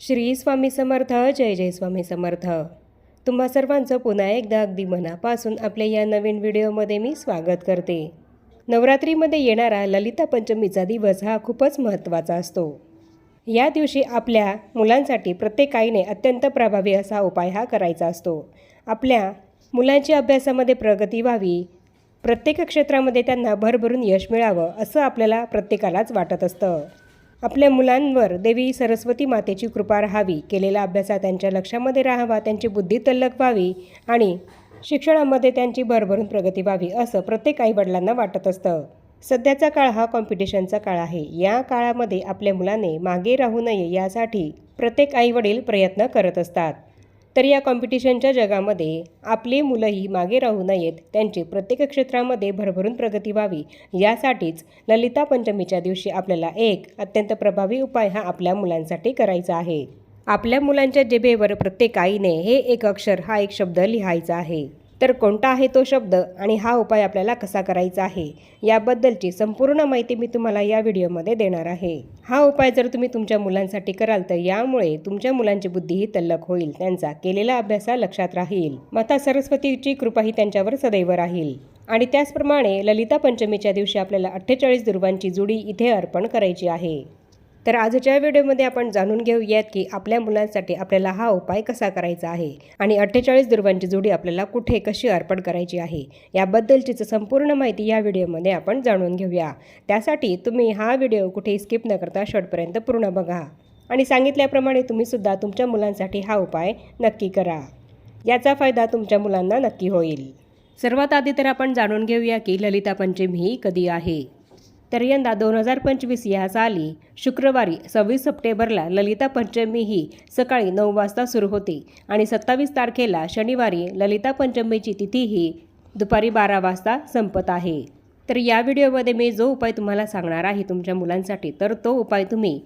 श्री स्वामी समर्थ जय जय स्वामी समर्थ. तुम्हा सर्वांचं पुन्हा एकदा अगदी मनापासून आपल्या या नवीन व्हिडिओमध्ये मी स्वागत करते. नवरात्रीमध्ये येणारा ललिता पंचमीचा दिवस हा खूपच महत्त्वाचा असतो. या दिवशी आपल्या मुलांसाठी प्रत्येक आईने अत्यंत प्रभावी असा उपाय हा करायचा असतो. आपल्या मुलांची अभ्यासामध्ये प्रगती व्हावी प्रत्येक क्षेत्रामध्ये त्यांना भरभरून यश मिळावं असं आपल्याला प्रत्येकालाच वाटत असतं. आपल्या मुलांवर देवी सरस्वती मातेची कृपा राहावी केलेला अभ्यासा त्यांच्या लक्षामध्ये राहावा त्यांची बुद्धी तल्लक व्हावी आणि शिक्षणामध्ये त्यांची भरभरून प्रगती व्हावी असं प्रत्येक आईवडिलांना वाटत असतं. सध्याचा काळ हा कॉम्पिटिशनचा काळ आहे. या काळामध्ये आपल्या मुलाने मागे राहू नये यासाठी प्रत्येक आईवडील प्रयत्न करत असतात. तर या कॉम्पिटिशनच्या जगामध्ये आपले मुलंही मागे राहू नयेत त्यांची प्रत्येक क्षेत्रामध्ये भरभरून प्रगती व्हावी यासाठीच ललिता पंचमीच्या दिवशी आपल्याला एक अत्यंत प्रभावी उपाय हा आपल्या मुलांसाठी करायचा आहे. आपल्या मुलांच्या जिभेवर प्रत्येक आईने हे एक अक्षर हा एक शब्द लिहायचा आहे. तर कोणता आहे तो शब्द आणि हा उपाय आपल्याला कसा करायचा आहे? याबद्दलची संपूर्ण माहिती मी तुम्हाला या व्हिडिओमध्ये देणार आहे. हा उपाय जर तुम्ही तुमच्या मुलांसाठी कराल तर यामुळे तुमच्या मुलांची बुद्धीही तल्लक होईल त्यांचा केलेला अभ्यास लक्षात राहील. माता सरस्वतीची कृपाही त्यांच्यावर सदैव राहील. आणि त्याचप्रमाणे ललिता पंचमीच्या दिवशी आपल्याला अठ्ठेचाळीस दुर्वांची जुडी इथे अर्पण करायची आहे. तर आजच्या व्हिडिओमध्ये आपण जाणून घेऊयात की आपल्या मुलांसाठी आपल्याला हा उपाय कसा करायचा आहे आणि अठ्ठेचाळीस दुर्वांची जोडी आपल्याला कुठे कशी अर्पण करायची आहे याबद्दलचीच संपूर्ण माहिती या व्हिडिओमध्ये आपण जाणून घेऊया. त्यासाठी तुम्ही हा व्हिडिओ कुठे स्किप न करता शेवटपर्यंत पूर्ण बघा. आणि सांगितल्याप्रमाणे तुम्हीसुद्धा तुमच्या मुलांसाठी हा उपाय नक्की करा. याचा फायदा तुमच्या मुलांना नक्की होईल. सर्वात आधी तर आपण जाणून घेऊया की ललिता पंचमी ही कधी आहे? तर यंदा दोन हजार पंचवीस या साली शुक्रवारी सव्वीस सप्टेंबरला ललिता पंचमी ही सकाळी नऊ वाजता सुरू होते आणि सत्तावीस तारखेला शनिवारी ललिता पंचमीची तिथी ही दुपारी बारा वाजता संपत आहे. तर या व्हिडिओमध्ये मी जो उपाय तुम्हाला सांगणार आहे तुमच्या मुलांसाठी तर तो उपाय तुम्ही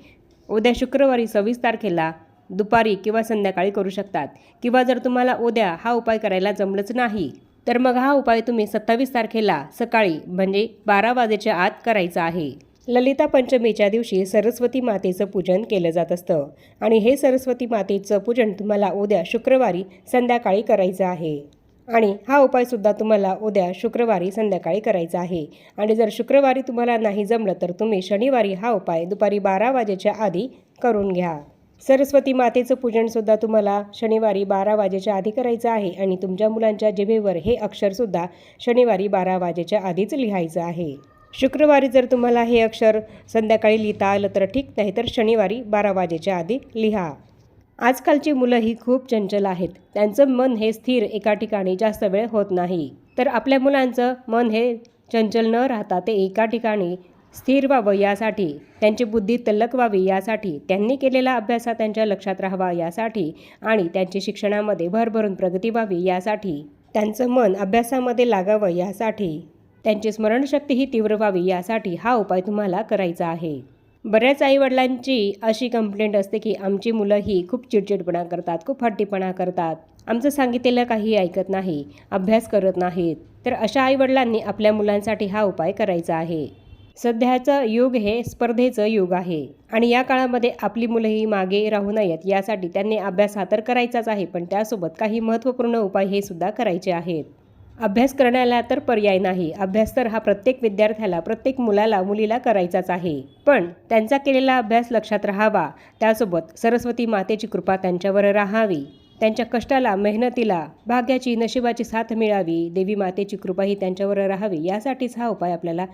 उद्या शुक्रवारी सव्वीस तारखेला दुपारी किंवा संध्याकाळी करू शकतात. किंवा जर तुम्हाला उद्या हा उपाय करायला जमलंच नाही तर मग हा उपाय तुम्ही सत्तावीस तारखेला सकाळी म्हणजे बारा वाजेच्या आत करायचा आहे. ललिता पंचमीच्या दिवशी सरस्वती मातेचं पूजन केलं जात असतं. आणि हे सरस्वती मातेचं पूजन तुम्हाला उद्या शुक्रवारी संध्याकाळी करायचं आहे. आणि हा उपायसुद्धा तुम्हाला उद्या शुक्रवारी संध्याकाळी करायचा आहे. आणि जर शुक्रवारी तुम्हाला नाही जमलं तर तुम्ही शनिवारी हा उपाय दुपारी बारा वाजेच्या आधी करून घ्या. सरस्वती मातेचं पूजनसुद्धा तुम्हाला शनिवारी बारा वाजेच्या आधी करायचं आहे आणि तुमच्या मुलांच्या जिभेवर हे अक्षरसुद्धा शनिवारी बारा वाजेच्या आधीच लिहायचं आहे. शुक्रवारी जर तुम्हाला हे अक्षर संध्याकाळी लिहिता आलं तर ठीक नाही तर शनिवारी बारा वाजेच्या आधी लिहा. आजकालची मुलं ही खूप चंचल आहेत. त्यांचं मन हे स्थिर एका ठिकाणी जास्त वेळ होत नाही. तर आपल्या मुलांचं मन हे चंचल न राहता ते एका ठिकाणी स्थिर व्हावं यासाठी त्यांची बुद्धी तल्लक व्हावी यासाठी त्यांनी केलेला अभ्यास हा त्यांच्या लक्षात राहावा यासाठी आणि त्यांची शिक्षणामध्ये भरभरून प्रगती व्हावी यासाठी त्यांचं मन अभ्यासामध्ये लागावं यासाठी त्यांची स्मरणशक्ती ही तीव्र व्हावी यासाठी हा उपाय तुम्हाला करायचा आहे. बऱ्याच आईवडिलांची अशी कंप्लेंट असते की आमची मुलं ही खूप चिडचिडपणा करतात खूप हट्टीपणा करतात. आमचं सांगितलेलं काही ऐकत नाही अभ्यास करत नाहीत. तर अशा आईवडिलांनी आपल्या मुलांसाठी हा उपाय करायचा आहे. सध्याचं युग हे स्पर्धेचं युग आहे. आणि या काळामध्ये आपली मुलंही मागे राहू नयेत यासाठी त्यांनी अभ्यास हा तर करायचाच आहे पण त्यासोबत काही महत्त्वपूर्ण उपाय हे सुद्धा करायचे आहेत. अभ्यास करण्याला तर पर्याय नाही. अभ्यास तर हा प्रत्येक विद्यार्थ्याला प्रत्येक मुलाला मुलीला करायचाच आहे. पण त्यांचा केलेला अभ्यास लक्षात राहावा. त्यासोबत सरस्वती मातेची कृपा त्यांच्यावर राहावी. त्यांच्या कष्टाला मेहनतीला भाग्याची नशिबाची साथ मिळावी. देवी मातेची कृपा ही त्यांच्यावर राहावी. यासाठीच हा उपाय आपल्याला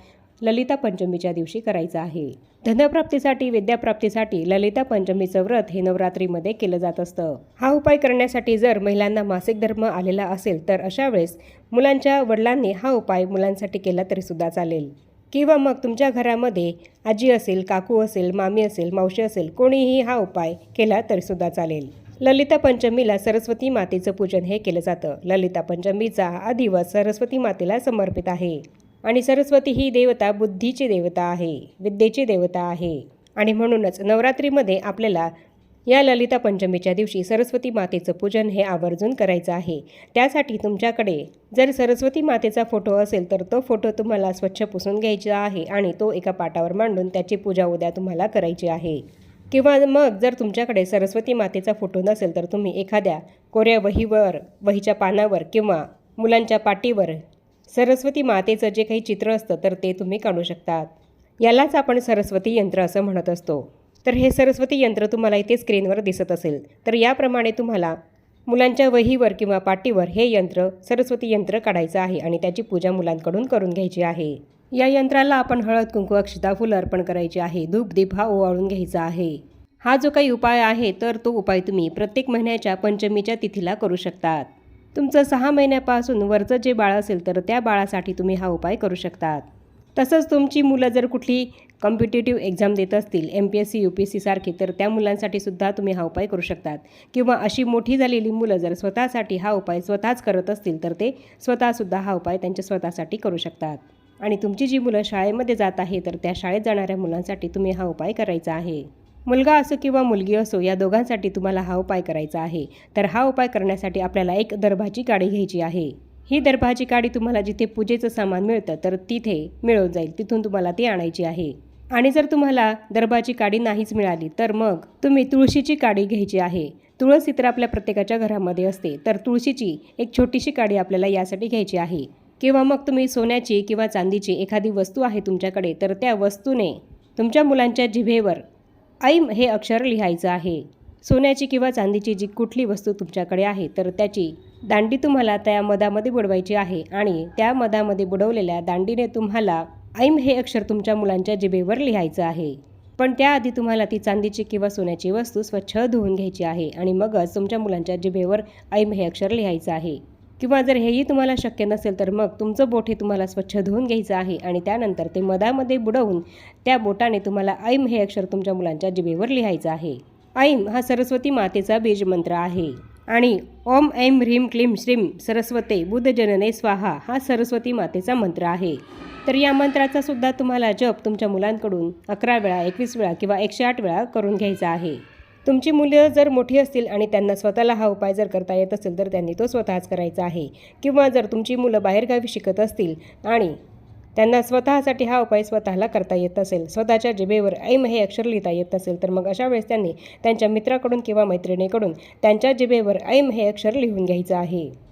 ललिता पंचमीच्या दिवशी करायचा आहे. धनप्राप्तीसाठी विद्याप्राप्तीसाठी ललिता पंचमीचं व्रत हे नवरात्रीमध्ये केलं जात असतं. हा उपाय करण्यासाठी जर महिलांना मासिक धर्म आलेला असेल तर अशा वेळेस मुलांच्या वडिलांनी हा उपाय मुलांसाठी केला तरीसुद्धा चालेल. किंवा मग तुमच्या घरामध्ये आजी असेल काकू असेल मामी असेल मावशी असेल कोणीही हा उपाय केला तरीसुद्धा चालेल. ललिता पंचमीला सरस्वती मातेचं पूजन हे केलं जातं. ललिता पंचमीचा हा दिवस सरस्वती मातेला समर्पित आहे. आणि सरस्वती ही देवता बुद्धीची देवता आहे विद्येची देवता आहे. आणि म्हणूनच नवरात्रीमध्ये आपल्याला या ललिता पंचमीच्या दिवशी सरस्वती मातेचं पूजन हे आवर्जून करायचं आहे. त्यासाठी तुमच्याकडे जर सरस्वती मातेचा फोटो असेल तर तो फोटो तुम्हाला स्वच्छ पुसून घ्यायचा आहे आणि तो एका पाटावर मांडून त्याची पूजा उद्या तुम्हाला करायची आहे. किंवा मग जर तुमच्याकडे सरस्वती मातेचा फोटो नसेल तर तुम्ही एखाद्या कोऱ्या वहीवर वहीच्या पानावर किंवा मुलांच्या पाटीवर सरस्वती मातेचं जे काही चित्र असतं तर ते तुम्ही काढू शकतात. यालाच आपण सरस्वती यंत्र असं म्हणत असतो. तर हे सरस्वती यंत्र तुम्हाला इथे स्क्रीनवर दिसत असेल. तर याप्रमाणे तुम्हाला मुलांच्या वहीवर किंवा पाटीवर हे यंत्र सरस्वती यंत्र काढायचं आहे आणि त्याची पूजा मुलांकडून करून घ्यायची आहे. या यंत्राला आपण हळद कुंकू अक्षता फुलं अर्पण करायची आहे. धूप दीप हा ओवाळून घ्यायचा आहे. हा जो काही उपाय आहे तर तो उपाय तुम्ही प्रत्येक महिन्याच्या पंचमीच्या तिथीला करू शकतात. तुमचं सहा महिन्यापासून वरचं जे बाळ असेल तर त्या बाळासाठी तुम्ही हा उपाय करू शकतात. तसंच तुमची मुलं जर कुठली कॉम्पिटेटिव्ह एक्झाम देत असतील M P S C U P S C सारखी तर त्या मुलांसाठी सुद्धा तुम्ही हा उपाय करू शकतात. किंवा अशी मोठी झालेली मुलं जर स्वतःसाठी हा उपाय स्वतःच करत असतील तर ते स्वतःसुद्धा हा उपाय त्यांच्या स्वतःसाठी करू शकतात. आणि तुमची जी मुलं शाळेमध्ये जात आहे तर त्या शाळेत जाणाऱ्या मुलांसाठी तुम्ही हा उपाय करायचा आहे. मुलगा असो किंवा मुलगी असो या दोघांसाठी तुम्हाला हा उपाय करायचा आहे. तर हा उपाय करण्यासाठी आपल्याला एक दर्भाची काडी घ्यायची आहे. ही दर्भाची काडी तुम्हाला जिथे पूजेचं सामान मिळतं तर तिथे मिळून जाईल. तिथून तुम्हाला ती आणायची आहे. आणि जर तुम्हाला दर्भाची काडी नाहीच मिळाली तर मग तुम्ही तुळशीची काडी घ्यायची आहे. तुळस इतर आपल्या प्रत्येकाच्या घरामध्ये असते तर तुळशीची एक छोटीशी काडी आपल्याला यासाठी घ्यायची आहे. किंवा मग तुम्ही सोन्याची किंवा चांदीची एखादी वस्तू आहे तुमच्याकडे तर त्या वस्तूने तुमच्या मुलांच्या जिभेवर ऐम हे अक्षर लिहायचं आहे. सोन्याची किंवा चांदीची जी कुठली वस्तू तुमच्याकडे आहे तर त्याची दांडी तुम्हाला त्या मधामध्ये बुडवायची आहे आणि त्या मधामध्ये बुडवलेल्या दांडीने तुम्हाला ऐम हे अक्षर तुमच्या मुलांच्या जिभेवर लिहायचं आहे. पण त्याआधी तुम्हाला ती चांदीची किंवा सोन्याची वस्तू स्वच्छ धुवून घ्यायची आहे आणि मगच तुमच्या मुलांच्या जिभेवर ऐम हे अक्षर लिहायचं आहे. किंवा जर हेही तुम्हाला शक्य नसेल तर मग तुमचं बोट हे तुम्हाला स्वच्छ धुवून घ्यायचं आहे आणि त्यानंतर ते मधामध्ये बुडवून त्या बोटाने तुम्हाला ऐम हे अक्षर तुमच्या मुलांच्या जिभेवर लिहायचं आहे. ऐम हा सरस्वती मातेचा बीज मंत्र आहे. आणि ओम ऐम ह्रीम क्लीम श्रीम सरस्वते बुद्धजनने स्वाहा हा सरस्वती मातेचा मंत्र आहे. तर या मंत्राचा सुद्धा तुम्हाला जप तुमच्या मुलांकडून अकरा वेळा एकवीस वेळा किंवा एकशे आठ वेळा करून घ्यायचा आहे. तुमची मुलं जर मोठी असतील आणि त्यांना स्वतःला हा उपाय जर करता येत असेल तर त्यांनी तो स्वतःच करायचा आहे. किंवा जर तुमची मुलं बाहेरगावी शिकत असतील आणि त्यांना स्वतःसाठी हा उपाय स्वतःला करता येत असेल स्वतःच्या जिभेवर ऐम हे अक्षर लिहिता येत असेल तर मग अशा वेळेस त्यांनी त्यांच्या मित्राकडून किंवा मैत्रिणीकडून त्यांच्या जिभेवर ऐम हे अक्षर लिहून घ्यायचं आहे.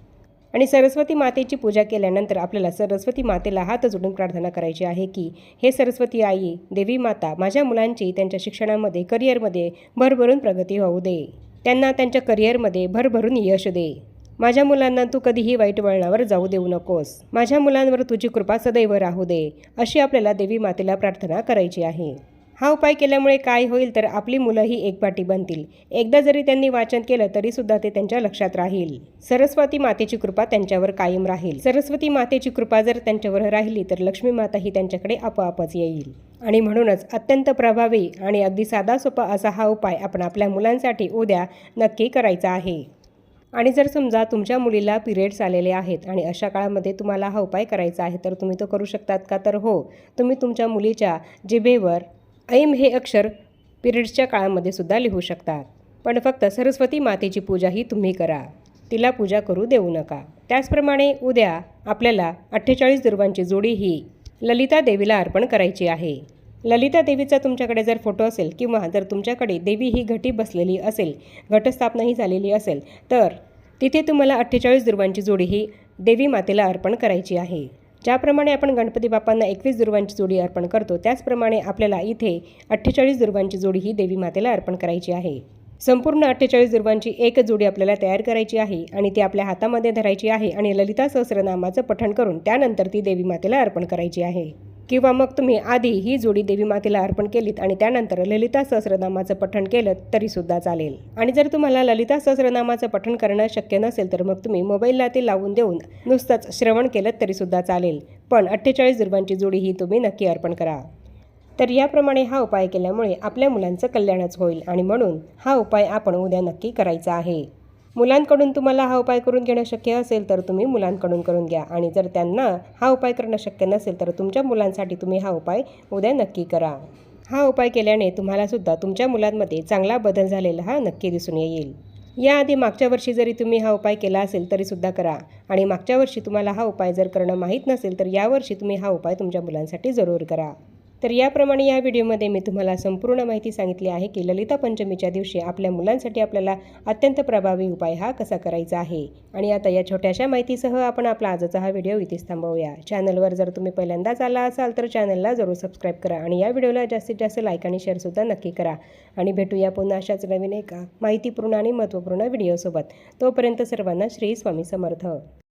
आणि सरस्वती मातेची पूजा केल्यानंतर आपल्याला सरस्वती मातेला हात जोडून प्रार्थना करायची आहे की हे सरस्वती आई देवी माता माझ्या मुलांची त्यांच्या शिक्षणामध्ये करिअरमध्ये भरभरून प्रगती होऊ दे. त्यांना त्यांच्या करिअरमध्ये भरभरून यश दे. माझ्या मुलांना तू कधीही वाईट वळणावर जाऊ देऊ नकोस. माझ्या मुलांवर तुझी कृपा सदैव राहू दे अशी आपल्याला देवी मातेला प्रार्थना करायची आहे. हा उपाय केल्यामुळे काय होईल तर आपली मुलंही एकपाटी बनतील. एकदा जरी त्यांनी वाचन केलं तरीसुद्धा ते त्यांच्या लक्षात राहील. सरस्वती मातेची कृपा त्यांच्यावर कायम राहील. सरस्वती मातेची कृपा जर त्यांच्यावर राहिली तर लक्ष्मी माता ही त्यांच्याकडे आपोआपच येईल. आणि म्हणूनच अत्यंत प्रभावी आणि अगदी साधा सोपा असा हा उपाय आपण आपल्या मुलांसाठी उद्या नक्की करायचा आहे. आणि जर समजा तुमच्या मुलीला पिरियड्स आलेले आहेत आणि अशा काळामध्ये तुम्हाला हा उपाय करायचा आहे तर तुम्ही तो करू शकतात का? तर हो तुम्ही तुमच्या मुलीच्या जिभेवर ऐम हे अक्षर पिरियड्सच्या काळामध्ये सुद्धा लिहू शकतात. पण फक्त सरस्वती मातेची पूजाही तुम्ही करा. तिला पूजा करू देऊ नका. त्याचप्रमाणे उद्या आपल्याला अठ्ठेचाळीस दुर्वांची जोडी ही ललिता देवीला अर्पण करायची आहे. ललिता देवीचा तुमच्याकडे जर फोटो असेल किंवा जर तुमच्याकडे देवी ही घटी बसलेली असेल घटस्थापनाही झालेली असेल तर तिथे तुम्हाला अठ्ठेचाळीस दुर्वांची जोडी ही देवी मातेला अर्पण करायची आहे. ज्याप्रमाणे आपण गणपती बाप्पांना एकवीस दुर्वांची जोडी अर्पण करतो त्याचप्रमाणे आपल्याला इथे अठ्ठेचाळीस दुर्वांची जोडी ही देवी मातेला अर्पण करायची आहे. संपूर्ण अठ्ठेचाळीस दुर्वांची एक जोडी आपल्याला तयार करायची आहे आणि ती आपल्या हातामध्ये धरायची आहे आणि ललिता सहस्रनामाचं पठण करून त्यानंतर ती देवी मातेला अर्पण करायची आहे. किंवा मग तुम्ही आधी ही जोडी देवी मातेला अर्पण केलीत आणि त्यानंतर ललिता सहस्रनामाचं पठण केलं तरीसुद्धा चालेल. आणि जर तुम्हाला ललिता सहस्रनामाचं पठण करणं शक्य नसेल तर मग तुम्ही मोबाईलला ते लावून देऊन नुसतंच श्रवण केलं तरीसुद्धा चालेल. पण अठ्ठेचाळीस दुर्वांची जोडी ही तुम्ही नक्की अर्पण करा. तर याप्रमाणे हा उपाय केल्यामुळे आपल्या मुलांचं कल्याणच होईल आणि म्हणून हा उपाय आपण उद्या नक्की करायचा आहे. मुलांकडून तुम्हाला हा उपाय करून घेणं शक्य असेल तर तुम्ही मुलांकडून करून घ्या. आणि जर त्यांना हा उपाय करणं शक्य नसेल तर तुमच्या मुलांसाठी तुम्ही हा उपाय उद्या नक्की करा. हा उपाय केल्याने तुम्हालासुद्धा तुमच्या मुलांमध्ये चांगला बदल झालेला हा नक्की दिसून येईल. याआधी मागच्या वर्षी जरी तुम्ही हा उपाय केला असेल तरीसुद्धा करा. आणि मागच्या वर्षी तुम्हाला हा उपाय जर करणं माहीत नसेल तर यावर्षी तुम्ही हा उपाय तुमच्या मुलांसाठी जरूर करा. तर याप्रमाणे या व्हिडिओमध्ये मी तुम्हाला संपूर्ण माहिती सांगितली आहे की ललिता पंचमीच्या दिवशी आपल्या मुलांसाठी आपल्याला अत्यंत प्रभावी उपाय हा कसा करायचा आहे. आणि आता या छोट्याशा माहितीसह आपण आपला आजचा हा व्हिडिओ इथेच थांबवूया. चॅनलवर जर तुम्ही पहिल्यांदाच आला असाल तर चॅनलला जरूर सबस्क्राईब करा आणि या व्हिडिओला जास्तीत जास्त लाईक आणि शेअरसुद्धा नक्की करा. आणि भेटूया पुन्हा अशाच नवीन एका माहितीपूर्ण आणि महत्त्वपूर्ण व्हिडिओसोबत. तोपर्यंत सर्वांना श्री स्वामी समर्थ.